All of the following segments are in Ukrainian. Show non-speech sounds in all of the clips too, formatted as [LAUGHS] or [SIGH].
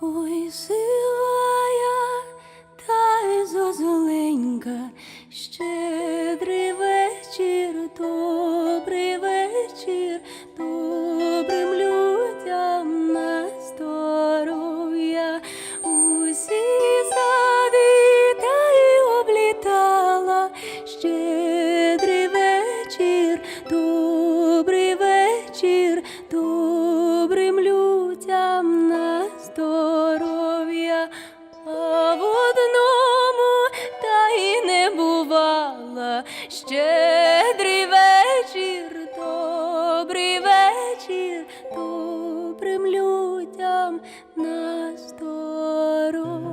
Ой, сивая добрим людям на здоров'я.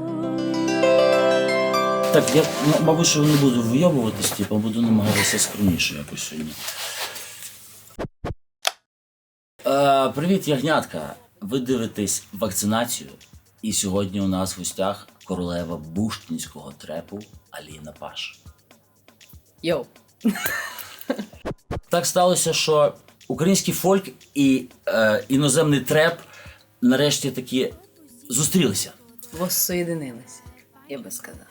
Так, я ну, мабуть, що не буду вийобуватись, типу, буду намагатися скромніше якось сьогодні. Е, привіт, ягнятка! Ви дивитесь вакцинацію. І сьогодні у нас в гостях королева буштинського трепу Аліна Паш. Йоу. Так сталося, що український фольк і е, іноземний треп нарешті таки зустрілися. Воссоєдинилися, я би сказала.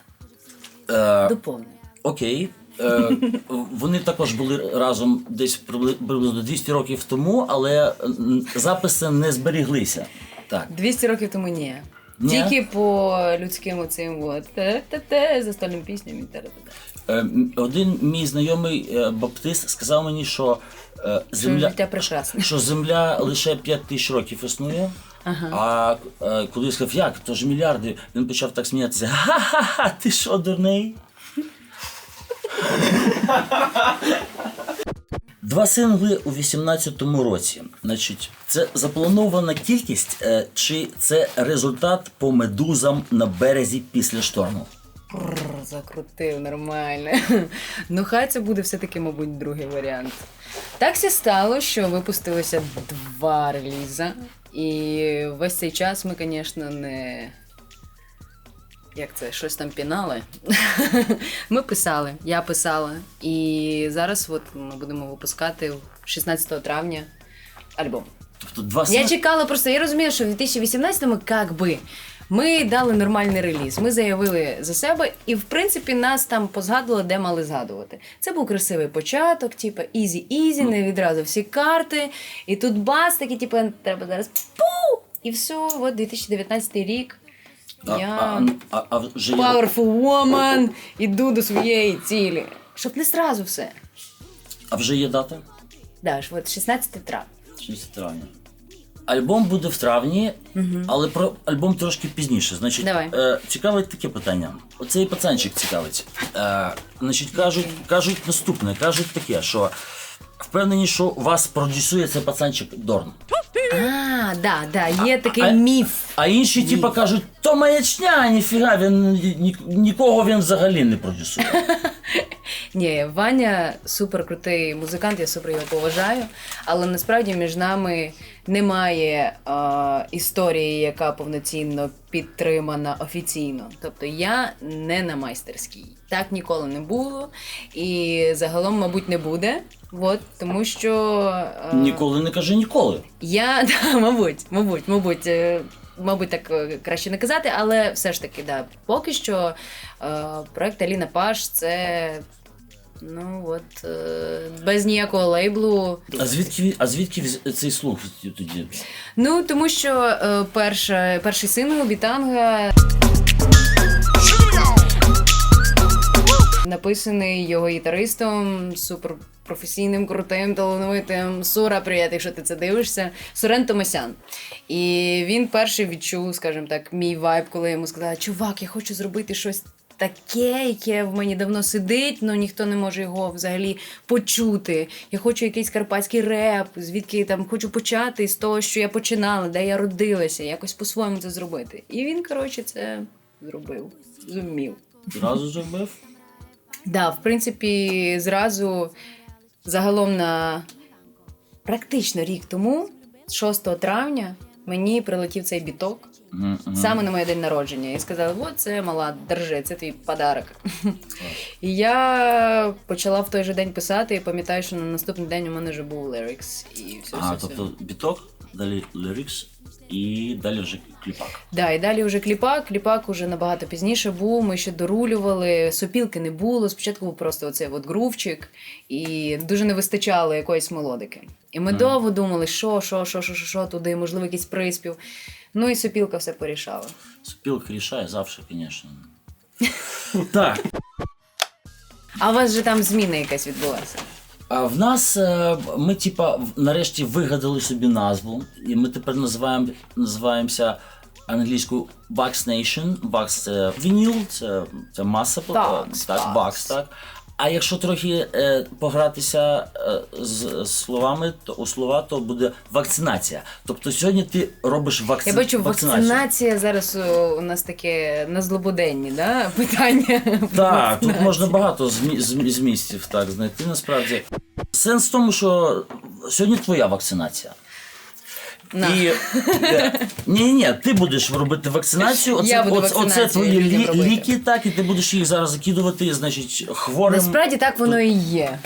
Е, Доповню. Окей. Е, вони також були разом десь приблизно 200 років тому, але записи не зберіглися. Так. 200 років тому ні. Ні? Тільки по людським оцим от те-те-те, застольним пісням і те-те-те. Е, один мій знайомий е, баптист сказав мені, Що земля, життя прекрасне. що земля лише 5 тисяч років існує. Ага. А е, коли я сказав, як, то ж мільярди, він почав так сміятися. Ха-ха-ха, ти що, дурний? Два сингли у 18-му році. Значить, це запланована кількість, е, чи це результат по медузам на березі після шторму? Закрутив нормально. [LAUGHS] Ну, хай це буде все-таки, мабуть, другий варіант. Так все стало, що випустилося два реліза. І весь цей час ми, звісно, не. Як це, щось там пінали. [LAUGHS] Ми писали, я писала. І зараз от ми будемо випускати 16 травня альбом. Тобто два Я чекала просто, я розумію, що в 2018-му як би. Ми дали нормальний реліз, ми заявили за себе, і в принципі нас там позгадували, де мали згадувати. Це був красивий початок, типу ізі-ізі, не відразу всі карти. І тут бас, такий, типу, треба зараз пу! І все, от 2019 рік. Я а, а, а вже powerful woman, іду до своєї цілі. Щоб не зразу все. а вже є дата? Да, ж, от 16 травня. 6 травня. Альбом буде в травні, але про альбом трошки пізніше. Значить, Давай. Е, цікавить таке питання. Оцей пацанчик цікавить. Е, значить, кажуть, кажуть наступне, кажуть таке, що впевнені, що вас продюсує цей пацанчик Дорн. А, да, да, є такий а- міф. А інші, типа, кажуть, то маячня, ніфіга, він ні, нікого він взагалі не продюсує. [LAUGHS] Ні, Ваня супер крутий музикант, я супер його поважаю. Але насправді між нами немає е, історії, яка повноцінно підтримана офіційно. Тобто я не на майстерській. Так ніколи не було. І загалом, мабуть, не буде. От, тому що е, Ніколи не кажи ніколи. я, [LAUGHS] да, мабуть, мабуть, мабуть. е, Мабуть, так е, краще не казати, але все ж таки, да, поки що е, проект Аліна Паш це. Ну от е, без ніякого лейблу. А звідки, а звідки цей слух тоді? Ну тому що е, перша, перший сингл Бітанга написаний його гітаристом, суперпрофесійним, крутим, талановитим. Сура, привіт, якщо ти це дивишся. Сурен Томасян. І він перший відчув, скажімо так, мій вайб, коли йому сказали, чувак, я хочу зробити щось. Таке, яке в мені давно сидить, але ніхто не може його взагалі почути. Я хочу якийсь карпатський реп, звідки там хочу почати з того, що я починала, де я родилася, якось по-своєму це зробити. І він, коротше, це зробив, зумів. Зразу зробив? Да, в принципі, зразу загалом на практично рік тому, 6 травня, мені прилетів цей біток. Мгм, мгм. Саме на моє день народження. І сказали: от це мала, держи, це твій подарок. І я почала в той же день писати, і пам'ятаю, що на наступний день у мене вже був лірикс. І все, А, все, все. тобто біток, далі лірикс і далі вже кліпак. Да, і далі вже кліпак. Кліпак уже набагато пізніше був. Ми ще дорулювали, сопілки не було. Спочатку був просто оцей от грувчик, і дуже не вистачало якоїсь мелодики. І ми довго думали, що, що, що, що, що, що туди, можливо, якийсь приспів. Ну і сопілка все порішала. Спілка рішає завжди, звісно. [LAUGHS] Так, А у вас же там зміна якась відбулася. А в нас е, ми, типа, нарешті вигадали собі назву, і ми тепер називаємо, називаємося англійською Bucks Nation. Bucks це вініл, це, це маса так, Bucks. Bucks, так. А якщо трохи е, погратися е, з, з словами, то у слова, то буде вакцинація. Тобто сьогодні ти робиш вакци... Я бачу, вакцинацію. вакцинація зараз у нас таке на злободенні, да? [LAUGHS] питання. Так, тут можна багато змі- змістів так знайти насправді. Сенс в тому, що сьогодні твоя вакцинація. На. І е, ні, ні, ти будеш робити вакцинацію. Оце, Я буду оце, оце твої лі, робити. ліки, так, і ти будеш їх зараз закидувати, значить, хворим. Насправді так воно і є.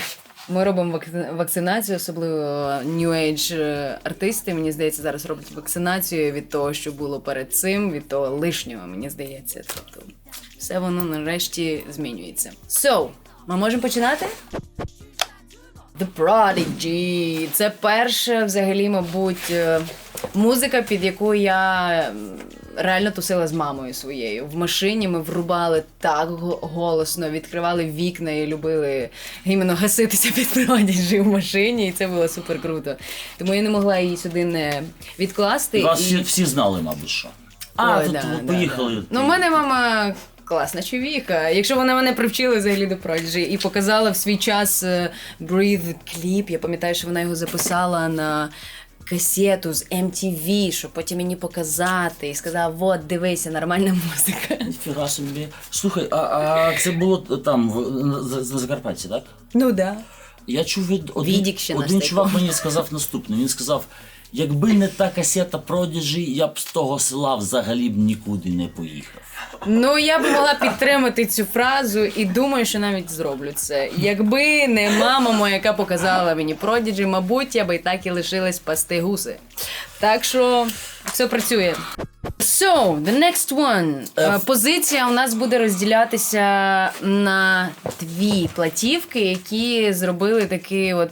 Ми робимо вакцинацію, особливо New Age е, артисти. Мені здається, зараз роблять вакцинацію від того, що було перед цим, від того лишнього, мені здається. Тобто все воно нарешті змінюється. So, ми можемо починати? The Prodigy. Це перша, взагалі, мабуть, е, музика, під яку я реально тусила з мамою своєю. В машині ми врубали так голосно, відкривали вікна і любили іменно гаситися під Prodigy в машині, і це було супер круто. Тому я не могла її сюди не відкласти. Вас і... всі, знали, мабуть, що. А, Ой, тут да, ви да, поїхали. да. Ну, в мене мама класна чоловіка. Якщо вона мене привчила взагалі до Prodigy і показала в свій час е, Breathe кліп, я пам'ятаю, що вона його записала на. Касету з MTV, щоб потім мені показати, і сказала: от, дивися, нормальна музика. Ніфіга собі. Слухай, а, а це було там, в, на, на Закарпатті, так? Ну да. Я чув від один, Відік ще один наш чувак типу. мені сказав наступне. Він сказав: якби не та касета Prodigy, я б з того села взагалі б нікуди не поїхав. Ну, я б могла підтримати цю фразу і думаю, що навіть зроблю це. Якби не мама моя, яка показала мені Prodigy, мабуть, я би і так і лишилась пасти гуси. Так що все працює. So, the next one. Е, Е, Позиція у нас буде розділятися на дві платівки, які зробили такий от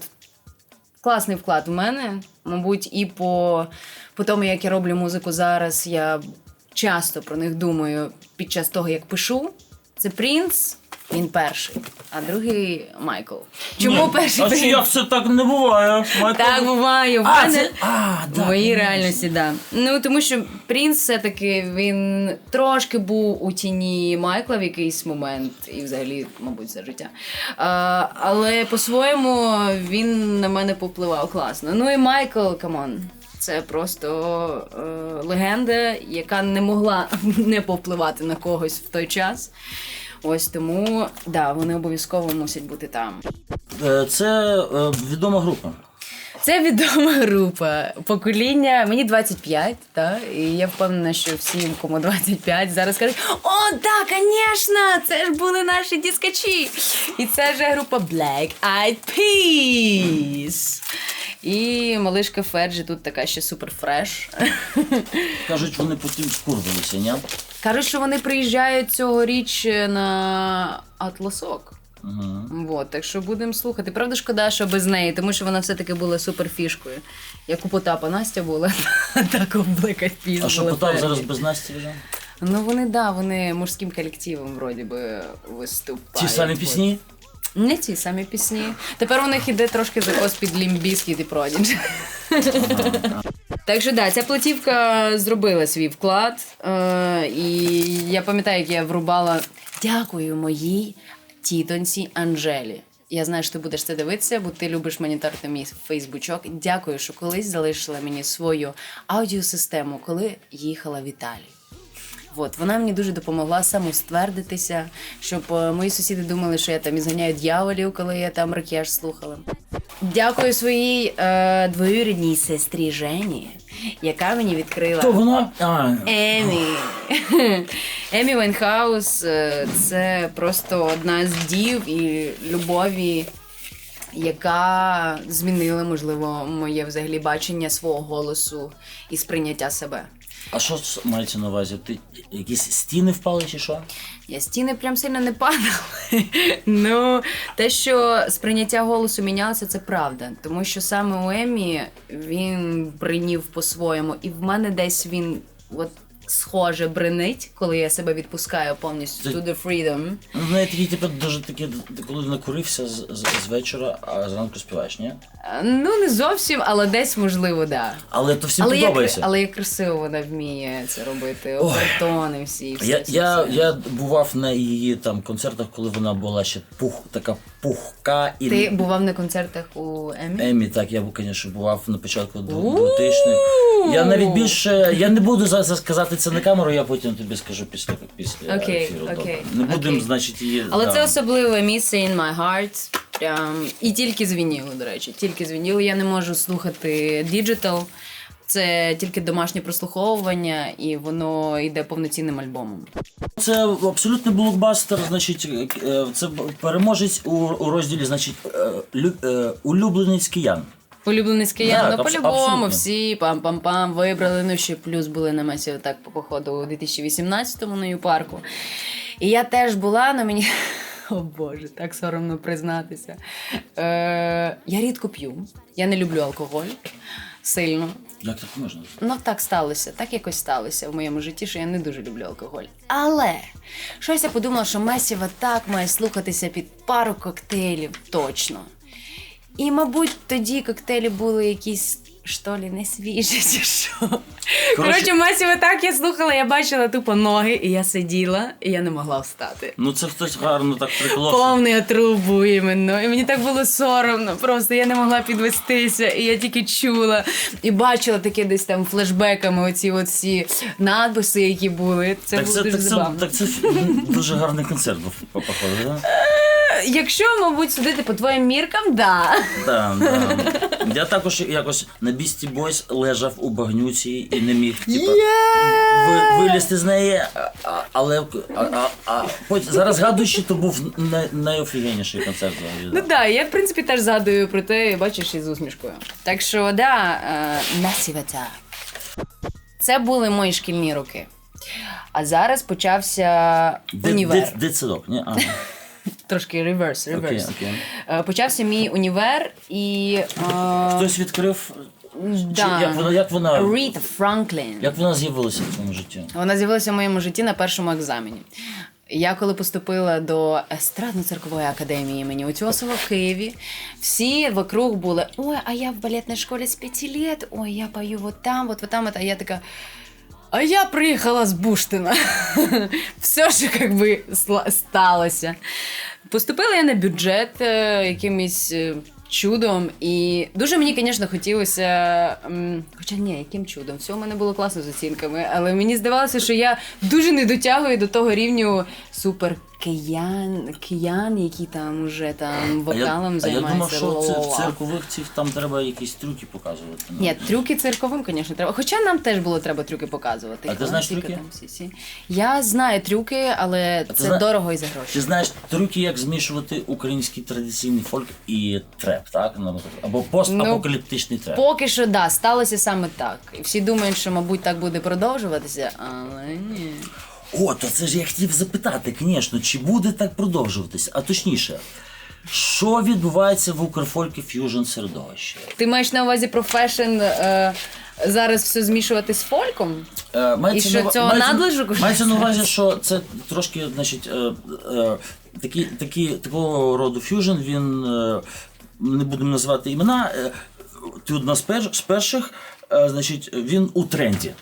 класний вклад в мене. Мабуть, і по, по тому, як я роблю музику зараз, я часто про них думаю під час того, як пишу. Це Принц, він перший, а другий Майкл. Чому Ні, перший А чи як це так не буває? Майкл? Так буває. В А, мене це... а, в моїй реальності, да. Ну тому що Принц все-таки він трошки був у тіні Майкла в якийсь момент, і взагалі, мабуть, за життя. А, але по-своєму він на мене попливав класно. Ну і Майкл, камон. Це просто е, легенда, яка не могла [LAUGHS] не повпливати на когось в той час. Ось тому да, вони обов'язково мусять бути там. Е, Це е, відома група. Це відома група. Покоління мені 25, так? І я впевнена, що всім, кому 25, зараз кажуть: О, так, звісно, це ж були наші дискачі. І це ж група Black Eyed Peas. І малишка Феджі тут така ще супер фреш. [LAUGHS] Кажуть, вони потім скурвилися, ні? Кажуть, що вони приїжджають цьогоріч на Атласок. Угу. Вот, так що будемо слухати. Правда, шкода, що без неї, тому що вона все-таки була супер фішкою. Як у Потапа Настя була, [LAUGHS] так Black Eyed А що Потап зараз без Насті вже? Ну вони да, вони мужським колективом вроді би виступають. Ті самі пісні? Не ті самі пісні. Тепер у них іде трошки закос під Лімбіскіт і Prodigy. Так що да, ця платівка зробила свій вклад. Е, і я пам'ятаю, як я врубала дякую моїй тітоньці Анжелі. Я знаю, що ти будеш це дивитися, бо ти любиш моніторити мій фейсбучок. Дякую, що колись залишила мені свою аудіосистему, коли їхала в Італію. От, вона мені дуже допомогла самоствердитися, щоб е, мої сусіди думали, що я там ізганяю дьяволів, коли я там ракеш слухала. Дякую своїй е, двоюрідній сестрі Жені, яка мені відкрила. То вона. А, Емі. [LAUGHS] Емі Вайнхаус е, це просто одна з дів і любові яка змінила, можливо, моє взагалі бачення свого голосу і сприйняття себе. А що це мається на увазі? Ти якісь стіни впали чи що? Я стіни прям сильно не падали. [LAUGHS] ну, те, що сприйняття голосу мінялося, це правда. Тому що саме у Емі він бринів по-своєму, і в мене десь він от схоже бринить, коли я себе відпускаю повністю to the freedom. Ну, неї такі, типу, дуже такі, коли накурився з, з, з вечора, а зранку співаєш, ні? Е, Ну, не зовсім, але десь можливо, да. Але то всім Але як, подобається. але як красиво вона вміє це робити. Ой. Обертони всі. все, Я, все, я, все. я бував на її там концертах, коли вона була ще пух, така пухка і Ти бував на концертах у Емі? Емі, так, я звісно, бував на початку У-у-у! 2000-х. Я навіть більше, я не буду зараз сказати це на камеру, я потім тобі скажу після, після Окей, ефіру. добре? окей, Не будемо, окей. значить, її. Але да. це особливе місце in my heart. Прям і тільки з вінілу, до речі, тільки з вінілу. Я не можу слухати діджитал. Це тільки домашнє прослуховування, і воно йде повноцінним альбомом. Це абсолютний блокбастер, значить, е, це переможець у, у розділі, значить, е, лю- е, киян. Улюблений з киян, ну абс- по-любому абсолютно. всі пам-пам-пам вибрали. Ну ще плюс були на месі так по походу у 2018-му на парку. І я теж була, але мені. [LAUGHS] О Боже, так соромно признатися. Е, я рідко п'ю. Я не люблю алкоголь сильно. Як так можна? Ну так сталося, так якось сталося в моєму житті, що я не дуже люблю алкоголь. Але щось я подумала, що Месіва так має слухатися під пару коктейлів точно. І, мабуть, тоді коктейлі були якісь. Що лі, не свіжі, [LAUGHS] чи що. Коротше, Месіва так я слухала, я бачила тупо ноги, і я сиділа, і я не могла встати. Ну це хтось гарно так приколовся. Повний отрубу іменно. І мені так було соромно. Просто я не могла підвестися, і я тільки чула і бачила таке десь там флешбеками оці от всі надписи, які були. Це Так було це, дуже так, це, так це дуже гарний концерт був, по- походу, да? Якщо, мабуть, судити по твоїм міркам, да. Да, да. Я також якось на Бісті Бойс лежав у багнюці і не міг типу, ви, вилізти з неї, а- а- але а, а, а, потім, зараз згадуючи, то був най, найофігенніший концерт взагалі. Ну да. да, я в принципі теж згадую про те, бачиш, із усмішкою. Так що, да, е, massive attack. Це були мої шкільні роки. А зараз почався Де, універ. де, де? Ні? Ага. Трошки реверс, реверс. окей. Е, Почався мій універ і. е, Хтось відкрив. Чи, да. як вона, як вона, Ріта Франклін. як вона з'явилася в твоєму житті? Вона з'явилася в моєму житті на першому екзамені. Я коли поступила до естрадно-циркової академії імені Утьосова в Києві, всі вокруг були: ой, а я в балетній школі з п'яти лет, ой, я пою вот там, вот там. А я така. А я приїхала з Буштина. [LAUGHS] Все, що как би сталося. Поступила я на бюджет е, якимось е, чудом, і дуже мені, звісно, хотілося. Хоча ні, яким чудом, все у мене було класно з оцінками, але мені здавалося, що я дуже не дотягую до того рівню супер киян, киян, які там уже там А я, вокалом а я займаються. думав, що це, в ла-ла-ла. циркових цих там треба якісь трюки показувати. ну. Ні, трюки цирковим, звісно, треба. Хоча нам теж було треба трюки показувати. А ти знаєш Класика, трюки? там всі-всі. Я знаю трюки, але це зна- дорого і за гроші. Ти знаєш трюки, як змішувати український традиційний фольк і треп, так? Наприклад, Або постапокаліптичний треп. Поки що да, сталося саме так. І всі думають, що, мабуть, так буде продовжуватися, але ні. О, то це ж я хотів запитати, звісно, чи буде так продовжуватися? А точніше, що відбувається в Укрфолькі Ф'южн середовищі? Ти маєш на увазі про фешн е, зараз все змішувати з фольком? Е, мається І що, на- цього мається- надлишку Мається на увазі, що це трошки, значить, е, е, такі, такі, такого роду ф'южн, він е, не будемо називати імена. Е, ти одна з, з перших, е, значить, він у тренді.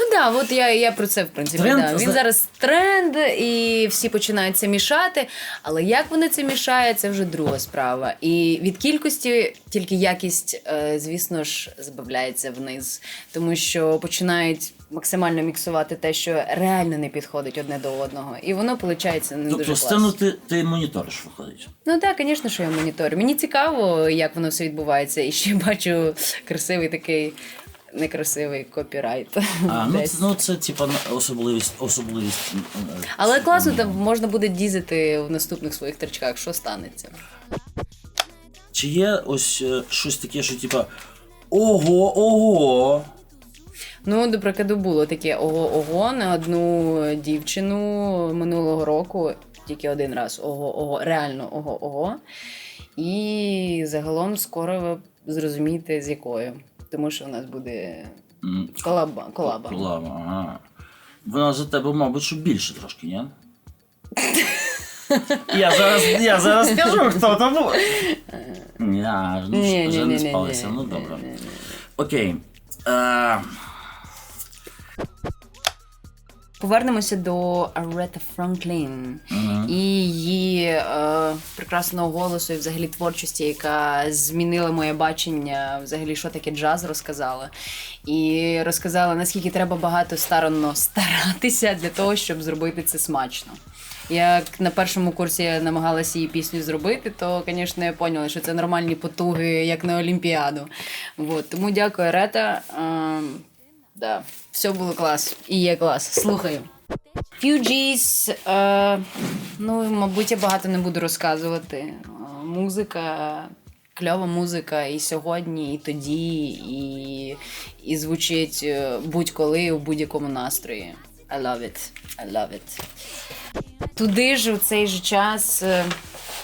Ну да, от я, я про це в принципі. Тренд, да. Він зараз тренд, і всі починають це мішати. Але як вони це мішають, це вже друга справа. І від кількості тільки якість, е, звісно ж, збавляється вниз, тому що починають максимально міксувати те, що реально не підходить одне до одного. І воно виходить не Тобто дуже сцену ти, ти моніториш, виходить. Ну так, звісно, що я моніторю. Мені цікаво, як воно все відбувається. І ще бачу красивий такий. Некрасивий копірайт. А, ну, десь. це, ну це типа особливість, особливість. е, Але класно, там можна буде дізити в наступних своїх тричках, що станеться. Чи є ось е, щось таке, що типа ого, ого. Ну, до прикладу, було таке ого-ого на одну дівчину минулого року, тільки один раз ого-ого, реально ого-ого. І загалом скоро ви зрозумієте, з якою. Тому що у нас буде колаба. колаба. колаба. Ага. Вона за тебе, мабуть, що більше трошки, ні? Я зараз, я зараз скажу, хто там був. Ні, ну, Ні, вже не спалися. Ну добре. Окей. Е, Повернемося до Аретта Франклін і її е, прекрасного голосу і взагалі творчості, яка змінила моє бачення, взагалі, що таке джаз, розказала. І розказала, наскільки треба багато старанно старатися для того, щоб зробити це смачно. Як на першому курсі я намагалася її пісню зробити, то, звісно, я поняла, що це нормальні потуги, як на Олімпіаду. Вот. Тому дякую, Рета. Ем, Да, все було клас. І є клас. Слухаю. Fugees, е, ну, мабуть, я багато не буду розказувати. Е, музика, кльова музика і сьогодні, і тоді, і, і звучить е, будь-коли у будь-якому настрої. I love it. I love it. Туди ж у цей же час. е,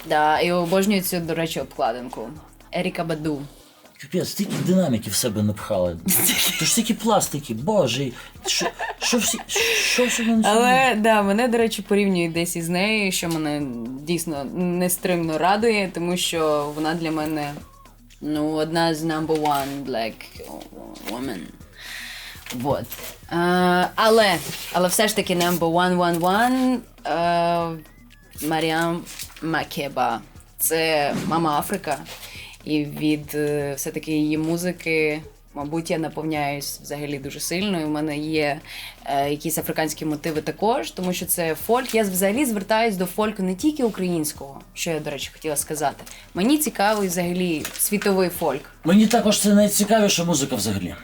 Да, і обожнюю цю, до речі, обкладинку. Еріка Баду. Капець, стільки динаміки в себе напхали. То ж стільки пластики, боже. Що, що всі. Що всі вони Але да, мене, до речі, порівнюють десь із нею, що мене дійсно нестримно радує, тому що вона для мене ну, одна з number one black woman. Вот. Е, але, але все ж таки number one one one е, Маріам Макеба. Це мама Африка. І від е, все-таки її музики, мабуть, я наповняюсь взагалі дуже сильно. В мене є е, якісь африканські мотиви також, тому що це фольк. Я взагалі звертаюсь до фольку не тільки українського, що я, до речі, хотіла сказати. Мені цікавий взагалі світовий фольк. Мені також це найцікавіша музика взагалі.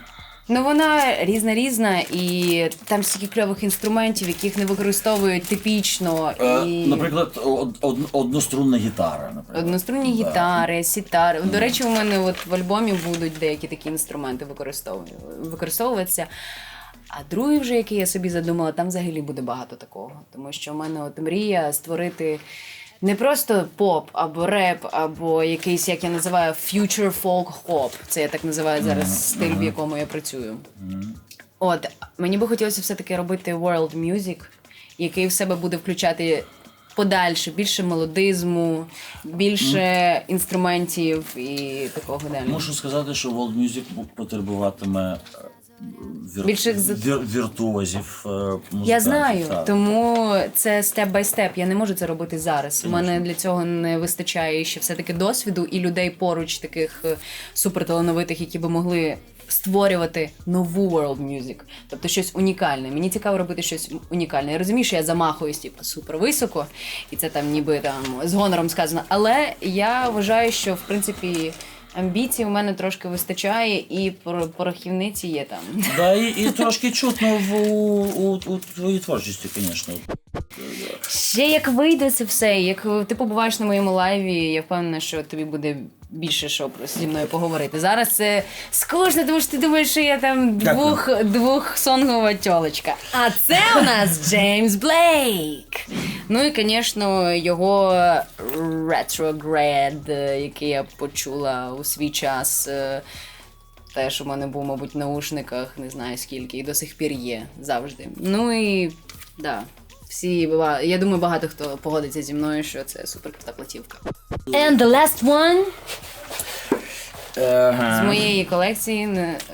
Ну вона різна різна, і там стільки кльових інструментів, яких не використовують типічно. Е, І... Наприклад, од, од, однострунна гітара. Наприклад. Однострунні Да. гітари, сітари. До речі, у мене от в альбомі будуть деякі такі інструменти використову- використовуватися. А другий, вже який я собі задумала, там взагалі буде багато такого. Тому що в мене от мрія створити не просто поп або реп, або якийсь, як я називаю, future folk hop. Це я так називаю зараз стиль, в якому я працюю. От мені би хотілося все-таки робити world music, який в себе буде включати подальше більше мелодизму, більше інструментів і такого далі. Мушу сказати, що World Music потребуватиме вір... Більших з- вір... віртуозів. е, музикантів, Я знаю, так. тому це степ бай степ. Я не можу це робити зараз. У мене для цього не вистачає ще все-таки досвіду і людей поруч, таких е, суперталановитих, які би могли створювати нову world music, тобто щось унікальне. Мені цікаво робити щось унікальне. Я розумію, що я замахуюсь типу, супер високо, і це там ніби там з гонором сказано. Але я вважаю, що в принципі. Амбіцій у мене трошки вистачає, і пор- порохівниці є там. Да, і, і трошки чутно в, у, у, у твоїй творчості, звісно. Ще як вийде це все, як ти побуваєш на моєму лайві, я впевнена, що тобі буде більше що зі мною поговорити. Зараз це скучно, тому що ти думаєш, що я там двох, двохсонгова тьолочка. А це у нас Джеймс Блейк. Ну і, звісно, його Retrograde, е, який я почула у свій час. е, Теж у мене був, мабуть, в наушниках, не знаю скільки, і до сих пір є завжди. Ну і да. Всі я думаю, багато хто погодиться зі мною, що це супер крута платівка. And the last one Ага. з моєї колекції.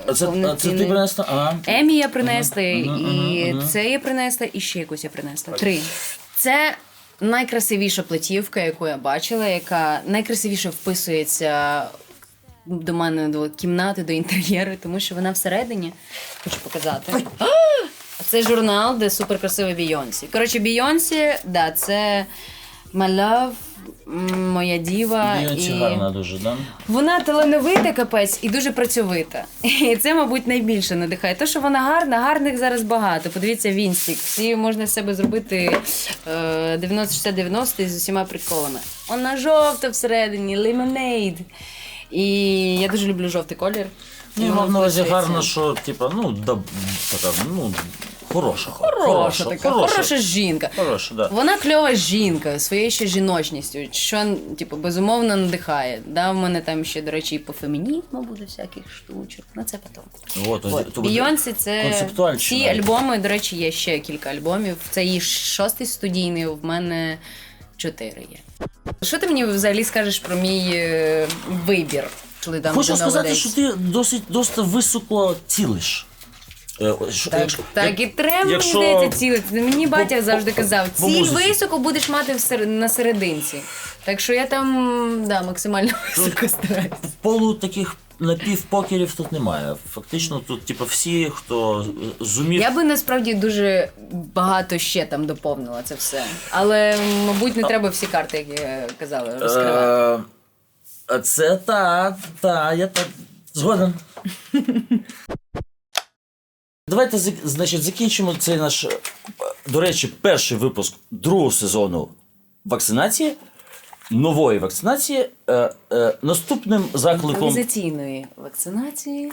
А це, це ти принесла? А? Емі я принесла, і це я принесла, і ще якусь я принесла. Три. Це найкрасивіша платівка, яку я бачила, яка найкрасивіше вписується до мене до кімнати, до інтер'єру, тому що вона всередині. Хочу показати. Це журнал, де суперкрасива Бійонсі. Коротше, Бійонсі, да, це My Love, моя діва. Бійонсі і... гарна дуже, да? Вона талановита капець і дуже працьовита. І це, мабуть, найбільше надихає. Те, що вона гарна, гарних зараз багато. Подивіться Вінстік. Всі можна з себе зробити е, 90-60-90 з усіма приколами. Вона жовта всередині, lemonade. І я дуже люблю жовтий колір. Тому мав на увазі гарно, що типа, ну, да, така, ну, хороша. Хороша така, хороша, жінка. Хороша, да. Вона кльова жінка своєю ще жіночністю, що типу, безумовно надихає. Да, в мене там ще, до речі, і по фемінізму буде всяких штучок. Ну це потім. От, От. то буде Бійонсі це концептуальщина. всі альбоми. До речі, є ще кілька альбомів. Це її шостий студійний. В мене чотири є. Що ти мені взагалі скажеш про мій е, вибір? Хочу сказати, що ти досить, досить високо цілиш. Е, що- Так, якщо- так і треба якщо- мені здається цілити. Мені батя по- завжди казав, ціль високо будеш мати в сер- на серединці. Так що я там да, максимально високо стараюся. полу таких напівпокерів тут немає. Фактично, тут, типу, всі, хто зумів. Я би насправді дуже багато ще там доповнила це все. Але, мабуть, не треба всі карти, як я казала, розкривати. Е, Це та, та, я так згоден. [LAUGHS] Давайте значить, закінчимо цей наш, е, до речі, перший випуск другого сезону вакцинації, нової вакцинації. Е, е, наступним закликом. Імпровізаційної вакцинації.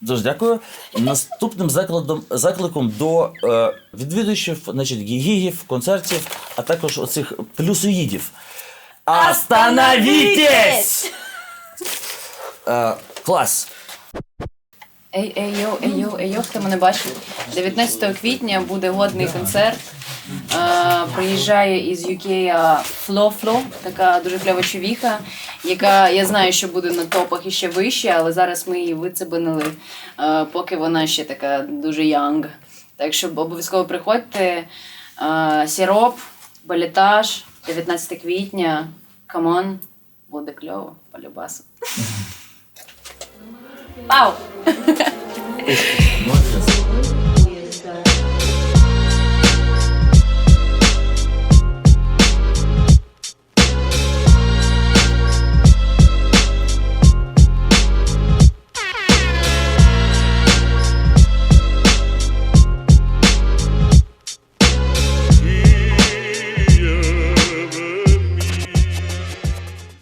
Дуже дякую. Наступним закладом, закликом до е, відвідувачів, значить, гігів, концертів, а також оцих плюсоїдів. Остановітесь! Е, клас. Ей, ей, йоу, ей, йоу, ей, йоу, хто мене бачив. 19 квітня буде годний концерт. Е, приїжджає із UK Фло Фло, така дуже кльова човіха, яка я знаю, що буде на топах і ще вище, але зараз ми її вицебанили, е, поки вона ще така дуже янг. Так що обов'язково приходьте. Е, сіроп, балетаж, 19 квітня. Камон, буде кльово, полюбасу. Пау!